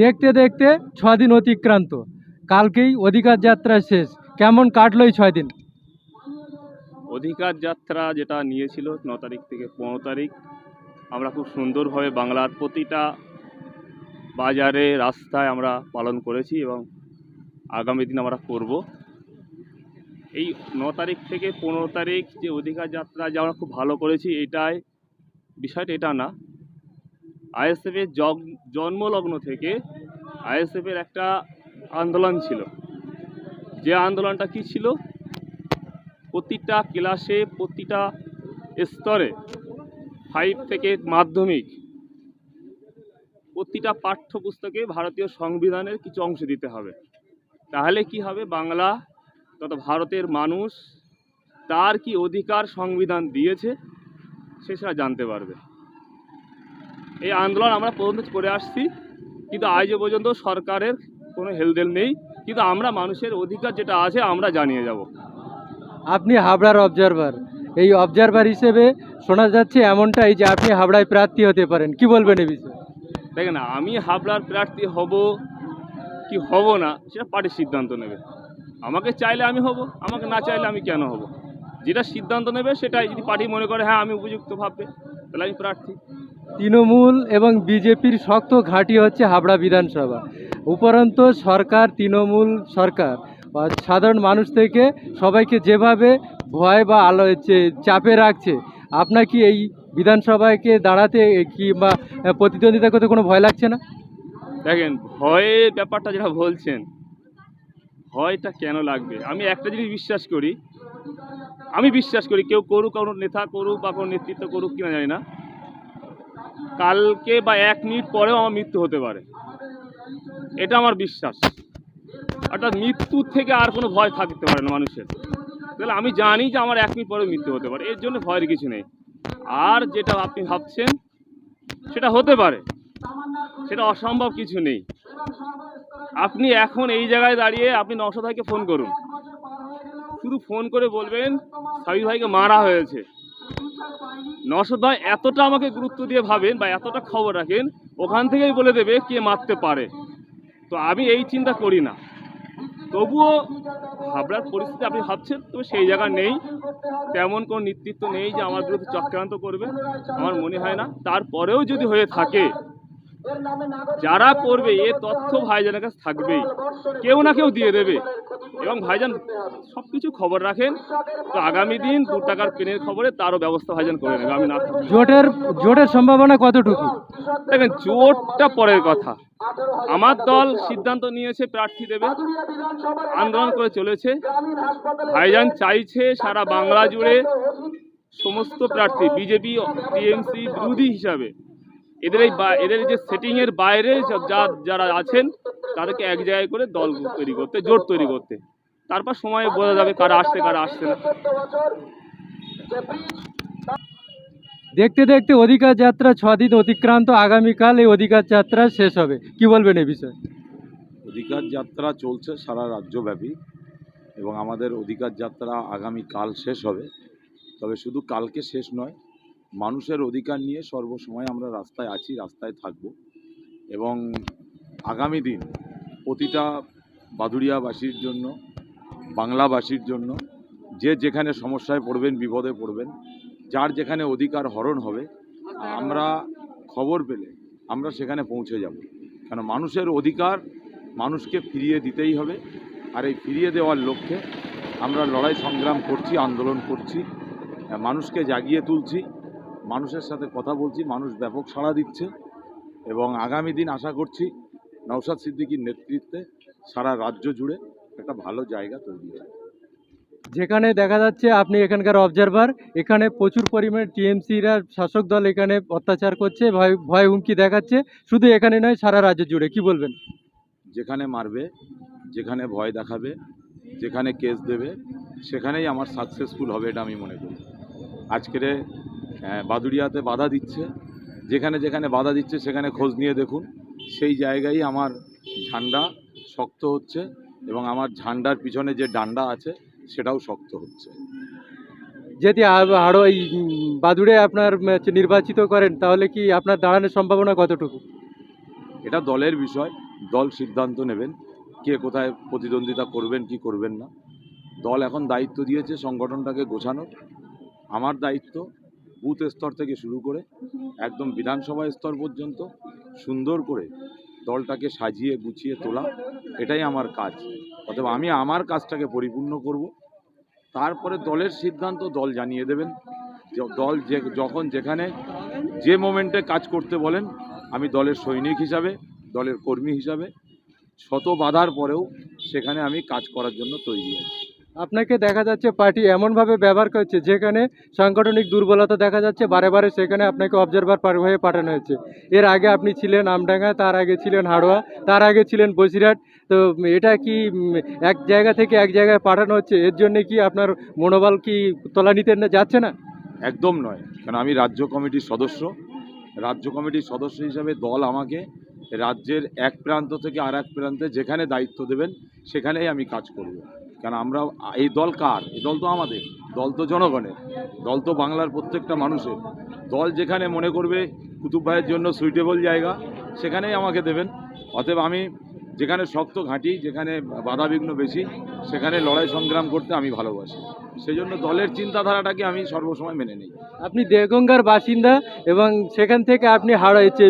দেখতে দেখতে ছ দিন অতিক্রান্ত। কালকেই অধিকার যাত্রা শেষ। কেমন কাটলো এই ছয় দিন? অধিকার যাত্রা যেটা নিয়েছিল ন তারিখ থেকে পনেরো তারিখ, আমরা খুব সুন্দরভাবে বাংলার প্রতিটা বাজারে, রাস্তায় আমরা পালন করেছি এবং আগামী দিন আমরা করব। এই ন তারিখ থেকে পনেরো তারিখ যে অধিকার যাত্রা যে আমরা খুব ভালো করেছি, এটাই বিষয়টা এটা না। আইএসএফের জন্মলগ্ন থেকে আইএসএফের একটা আন্দোলন ছিল। যে আন্দোলনটা কি ছিল? প্রতিটা ক্লাসে, প্রতিটা স্তরে ফাইভ থেকে মাধ্যমিক, প্রতিটা পাঠ্যপুস্তকে ভারতীয় সংবিধানের কিছু অংশ দিতে হবে। তাহলে কি হবে? বাংলা তথা ভারতের মানুষ তার কি অধিকার সংবিধান দিয়েছে, সে সেটা জানতে পারবে। এই আন্দোলন আমরা পর্যন্ত করে আসছি, কিন্তু আজ পর্যন্ত সরকারের কোনো হেলদেল নেই, কিন্তু আমরা মানুষের অধিকার যেটা আছে আমরা জানিয়ে যাব। আপনি হাবড়ার অবজারভার এই অবজারভার হিসেবে শোনা যাচ্ছে এমনটাই যে আপনি হাবড়ায় প্রার্থী হতে পারেন। কি বলবেন এই বিষয়ে? দেখেন আমি হাবড়ার প্রার্থী হব কি হব না সেটা পার্টির সিদ্ধান্ত নেবে। আমাকে চাইলে আমি হব আমাকে না চাইলে আমি কেন হব? যেটা সিদ্ধান্ত নেবে সেটাই। যদি পার্টি মনে করে হ্যাঁ আমি উপযুক্ত ভাববে তাহলে আমি প্রার্থী। তৃণমূল এবং বিজেপির শক্ত ঘাঁটি হচ্ছে হাবড়া বিধানসভা। উপরন্ত সরকার তৃণমূল সরকার বা সাধারণ মানুষ থেকে সবাইকে যেভাবে ভয় বা আলো চাপে রাখছে, আপনার কি এই বিধানসভাকে দাঁড়াতে কিংবা প্রতিদ্বন্দ্বিতা করতে কোনো ভয় লাগছে না? দেখেন, ভয়ের ব্যাপারটা যেটা বলছেন, ভয়টা কেন লাগবে? আমি একটা জিনিস বিশ্বাস করি, আমি বিশ্বাস করি, কেউ করুক কোনো নেতা করুক বা কোনো নেতৃত্ব করুক কিনা জানি না। কালকে বা এক মিনিট পরেও আমার মৃত্যু হতে পারে। এটা আমার বিশ্বাস। অর্থাৎ মৃত্যুর থেকে আর কোনো ভয় থাকতে পারে না মানুষের। তাহলে আমি জানি যে আমার এক মিনিট পরে মৃত্যু হতে পারে, এর জন্য ভয়ের কিছু নেই। আর যেটা আপনি ভাবছেন, সেটা হতে পারে, সেটা অসম্ভব কিছু নেই। আপনি এখন এই জায়গায় দাঁড়িয়ে আপনি নশো ভাইকে ফোন করুন। শুধু ফোন করে বলবেন, সাবির ভাইকে মারা হয়েছে। নশো ভাই এতটা আমাকে গুরুত্ব দিয়ে ভাবেন বা এতটা খবর রাখেন, ওখান থেকেই বলে দেবে কে মারতে পারে। তো আমি এই চিন্তা করি না। তবুও হাবড়ার পরিস্থিতি আপনি ভাবছেন, তবে সেই জায়গা নেই। তেমন কোনো নেতৃত্ব নেই যে আমার বিরুদ্ধে চক্রান্ত করবে। আমার মনে হয় না। তারপরেও যদি হয়ে থাকে যারা পড়বে এ তথ্য ভাইজানের কাছে থাকবেই। কেউ না কেউ দিয়ে দেবে। এবং ভাইজান সব কিছু খবর রাখেন। তো আগামী দিন দু টাকার পেনের খবরে তারও ব্যবস্থা ভাইজান করে নেবে। আমি না জোটের জোটের সম্ভাবনা কতটুকু? দেখেন জোটটা পরের কথা। আমার দল সিদ্ধান্ত নিয়েছে প্রার্থী দেবে। আন্দোলন করে চলেছে। ভাইজান চাইছে সারা বাংলা জুড়ে সমস্ত প্রার্থী বিজেপি টিএমসি বিরোধী হিসাবে। এদের এই বা- এদের যে সেটিংয়ের বাইরে যা- যা যারা আছেন তাদেরকে এক জায়গায় করে দল তৈরি করতে জোট তৈরি করতে। তারপর সময় বোঝা যাবে কারা আসছে কারা আসছে না। দেখতে দেখতে অধিকার যাত্রা ছ দিন অতিক্রান্ত আগামীকাল এই অধিকার যাত্রা শেষ হবে। কি বলবেন এই বিষয়ে? অধিকার যাত্রা চলছে সারা রাজ্যব্যাপী এবং আমাদের অধিকার যাত্রা আগামী কাল শেষ হবে। তবে শুধু কালকে শেষ নয় মানুষের অধিকার নিয়ে সর্বসময় আমরা রাস্তায় আছি, রাস্তায় থাকব। এবং আগামী দিন প্রতিটা বাদুড়িয়াবাসীর জন্য, বাংলাবাসীর জন্য, যে যেখানে সমস্যায় পড়বেন, বিপদে পড়বেন, যার যেখানে অধিকার হরণ হবে, আমরা খবর পেলে আমরা সেখানে পৌঁছে যাব। কেন মানুষের অধিকার মানুষকে ফিরিয়ে দিতেই হবে। আর এই ফিরিয়ে দেওয়ার লক্ষ্যে আমরা লড়াই সংগ্রাম করছি, আন্দোলন করছি, মানুষকে জাগিয়ে তুলছি। মানুষের সাথে কথা বলছি মানুষ ব্যাপক সাড়া দিচ্ছে এবং আগামী দিন আশা করছি নওশাদ সিদ্দিকীর নেতৃত্বে সারা রাজ্য জুড়ে একটা ভালো জায়গা তৈরি হবে। যেখানে দেখা যাচ্ছে আপনি এখানকার অবজারভার এখানে প্রচুর পরিমাণে টিএমসিরা শাসক দল এখানে অত্যাচার করছে ভয় ভয় হুমকি দেখাচ্ছে শুধু এখানে নয় সারা রাজ্য জুড়ে। কি বলবেন? যেখানে মারবে যেখানে ভয় দেখাবে যেখানে কেস দেবে সেখানেই আমার সাকসেসফুল হবে এটা আমি মনে করি। আজকের বাদুড়িয়াতে বাধা দিচ্ছে। যেখানে যেখানে বাধা দিচ্ছে সেখানে খোঁজ নিয়ে দেখুন। সেই জায়গায় আমার ঝান্ডা শক্ত হচ্ছে এবং আমার ঝান্ডার পিছনে যে ডান্ডা আছে সেটাও শক্ত হচ্ছে। যদি আ- আরও এই বাদুড়ে আপনার নির্বাচিত করেন তাহলে কি আপনার দাঁড়ানোর সম্ভাবনা কতটুকু? এটা দলের বিষয়। দল সিদ্ধান্ত নেবেন কে কোথায় প্রতিদ্বন্দ্বিতা করবেন কি করবেন না। দল এখন দায়িত্ব দিয়েছে সংগঠনটাকে গোছানোর। আমার দায়িত্ব বুথ স্তর থেকে শুরু করে একদম বিধানসভা স্তর পর্যন্ত সুন্দর করে দলটাকে সাজিয়ে গুছিয়ে তোলা, এটাই আমার কাজ। অথবা আমি আমার কাজটাকে পরিপূর্ণ করব। তারপরে দলের সিদ্ধান্ত দল জানিয়ে দেবেন দল যে যখন যেখানে যে মোমেন্টে কাজ করতে বলেন, আমি দলের সৈনিক হিসাবে, দলের কর্মী হিসাবে শত বাধার পরেও সেখানে আমি কাজ করার জন্য তৈরি আছি। আপনাকে দেখা যাচ্ছে পার্টি এমনভাবে ব্যবহার করছে, যেখানে সাংগঠনিক দুর্বলতা দেখা যাচ্ছে, বারে বারে সেখানে আপনাকে অবজারভার হয়ে পাঠানো হয়েছে। এর আগে আপনি ছিলেন আমডাঙ্গা, তার আগে ছিলেন হাড়োয়া, তার আগে ছিলেন বসিরহাট। তো এটা কি এক জায়গা থেকে এক জায়গায় পাঠানো হচ্ছে, এর জন্য কি আপনার মনোবল কি তলানিতে না- যাচ্ছে না? একদম নয়। কারণ আমি রাজ্য কমিটির সদস্য। রাজ্য কমিটির সদস্য হিসাবে দল আমাকে রাজ্যের এক প্রান্ত থেকে আর এক প্রান্তে যেখানে দায়িত্ব দেবেন, সেখানেই আমি কাজ করব। কারণ আমরা, এই দল কার? এই দল তো আমাদের, দল তো জনগণের, দল তো বাংলার প্রত্যেকটা মানুষের। দল যেখানে মনে করবে কুতুব ভাইয়ের জন্য সুইটেবল জায়গা, সেখানেই আমাকে দেবেন। অতএব আমি যেখানে শক্ত ঘাঁটি, যেখানে বাধাবিঘ্ন বেশি, সেখানে লড়াই সংগ্রাম করতে আমি ভালোবাসি। সেই জন্য দলের চিন্তাধারাটাকে আমি সর্বসময় মেনে নিই। আপনি দেগঙ্গার বাসিন্দা এবং সেখান থেকে আপনি হাওড়া হচ্ছে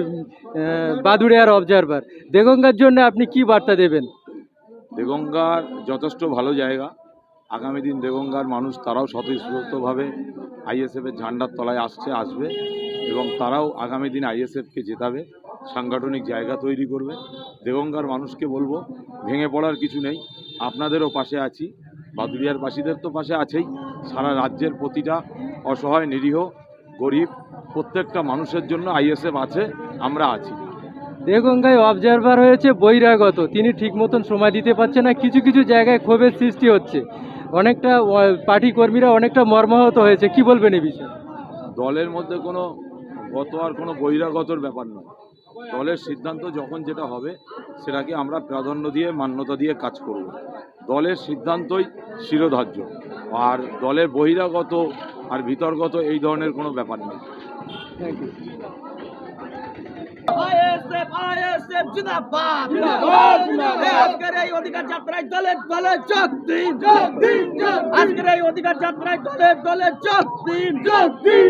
বাদুড়িয়ার অবজারভার দেগঙ্গার জন্য আপনি কি বার্তা দেবেন? দেগঙ্গার যথেষ্ট ভালো জায়গা। আগামী দিন দেগঙ্গার মানুষ তারাও স্বতঃস্ফূর্তভাবে আইএসএফের ঝান্ডার তলায় আসছে, আসবে এবং তারাও আগামী দিন আইএসএফকে জেতাবে, সাংগঠনিক জায়গা তৈরি করবে। দেগঙ্গার মানুষকে বলব, ভেঙে পড়ার কিছু নেই, আপনাদেরও পাশে আছি বাদুরিয়ার বাসীদের তো পাশে আছেই, সারা রাজ্যের প্রতিটা অসহায়, নিরীহ, গরিব, প্রত্যেকটা মানুষের জন্য আইএসএফ আছে, আমরা আছি। দেগঙ্গায় অবজারভার হয়েছে বহিরাগত। তিনি ঠিক মতন সময় দিতে পারছে না কিছু কিছু জায়গায় ক্ষোভের সৃষ্টি হচ্ছে। অনেকটা পার্টি কর্মীরা অনেকটা মর্মাহত হয়েছে। কি বলবেন এই বিষয়ে? দলের মধ্যে কোনো গত আর কোনো বহিরাগতর ব্যাপার নয়। দলের সিদ্ধান্ত যখন যেটা হবে সেটাকে আমরা প্রাধান্য দিয়ে মান্যতা দিয়ে কাজ করব। দলের সিদ্ধান্তই শিরোধার্য। আর দলের বহিরাগত আর ভিতরগত এই ধরনের কোনো ব্যাপার নেই। থ্যাংক ইউ আজকের এই অধিকার যাত্রায় দলে দলে যোগ দিন। যোগ দিন আজকের এই অধিকার যাত্রায় দলে দলে যোগ দিন। যোগ দিন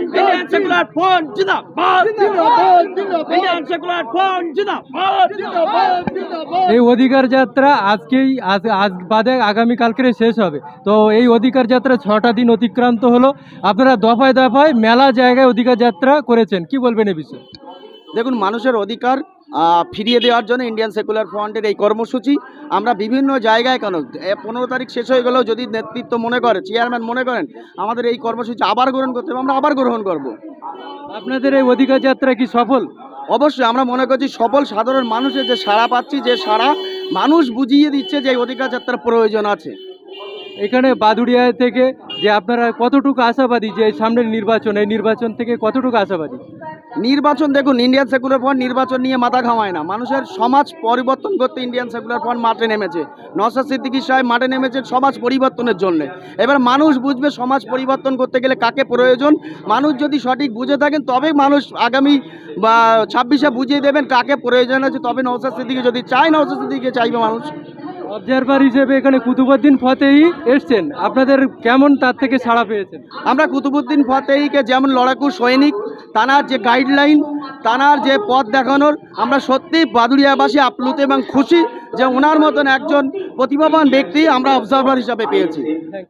সেকুলার ফ্রন্ট জিন্দাবাদ। জিন্দাবাদ জিন্দাবাদ। ইন্ডিয়ান সেকুলার ফ্রন্ট জিন্দাবাদ। জিন্দাবাদ জিন্দাবাদ। এই অধিকার যাত্রা আজকেই আজ আজ বাদে আগামীকালকে শেষ হবে। তো এই অধিকার যাত্রা ছটা দিন অতিক্রান্ত হলো। আপনারা দফায় দফায় মেলা জায়গায় অধিকার যাত্রা করেছেন। কি বলবেন এ বিষয়ে? দেখুন মানুষের অধিকার ফিরিয়ে দেওয়ার জন্য ইন্ডিয়ান সেকুলার ফ্রন্টের এই কর্মসূচি আমরা বিভিন্ন জায়গায় কেন পনেরো তারিখ শেষ হয়ে গেলেও যদি নেতৃত্ব মনে করে চেয়ারম্যান মনে করেন আমাদের এই কর্মসূচি আবার গ্রহণ করতে হবে আমরা আবার গ্রহণ করব। আপনাদের এই অধিকার যাত্রা কি সফল? অবশ্যই আমরা মনে করছি সফল সাধারণ মানুষের যে সাড়া পাচ্ছি যে সাড়া মানুষ বুঝিয়ে দিচ্ছে যে এই অধিকার যাত্রার প্রয়োজন আছে। এখানে বাদুড়িয়া থেকে যে আপনারা কতটুকু আশাবাদী যে সামনের নির্বাচন, এই নির্বাচন থেকে কতটুকু আশাবাদী? নির্বাচন দেখুন ইন্ডিয়ান সেকুলার ফ্রন্ট নির্বাচন নিয়ে মাথা ঘামায় না। মানুষের সমাজ পরিবর্তন করতে ইন্ডিয়ান সেকুলার ফ্রন্ট মাঠে নেমেছে। নসাদ সিদ্দিকী সাহেব মাঠে নেমেছে সমাজ পরিবর্তনের জন্য। এবার মানুষ বুঝবে সমাজ পরিবর্তন করতে গেলে কাকে প্রয়োজন। মানুষ যদি সঠিক বুঝে থাকেন, তবে মানুষ আগামী, বা ছাব্বিশে বুঝিয়ে দেবেন কাকে প্রয়োজন আছে। তবে নৌসাদ সিদ্দিকি যদি চায় নৌসাদ সিদ্দিকে চাইবে মানুষ। অবজারভার হিসেবে এখানে কুতুবুদ্দিন ফতেহি এসছেন। আপনাদের কেমন তার থেকে সাড়া পেয়েছেন? আমরা কুতুবুদ্দিন ফতেহিকে যেমন লড়াকু সৈনিক, তানার যে গাইডলাইন তানার যে পথ দেখানোর, আমরা সত্যি বাদুড়িয়াবাসী আপ্লুত এবং খুশি যে ওনার মতন একজন প্রতিভাবান ব্যক্তি আমরা অবজারভার হিসাবে পেয়েছি।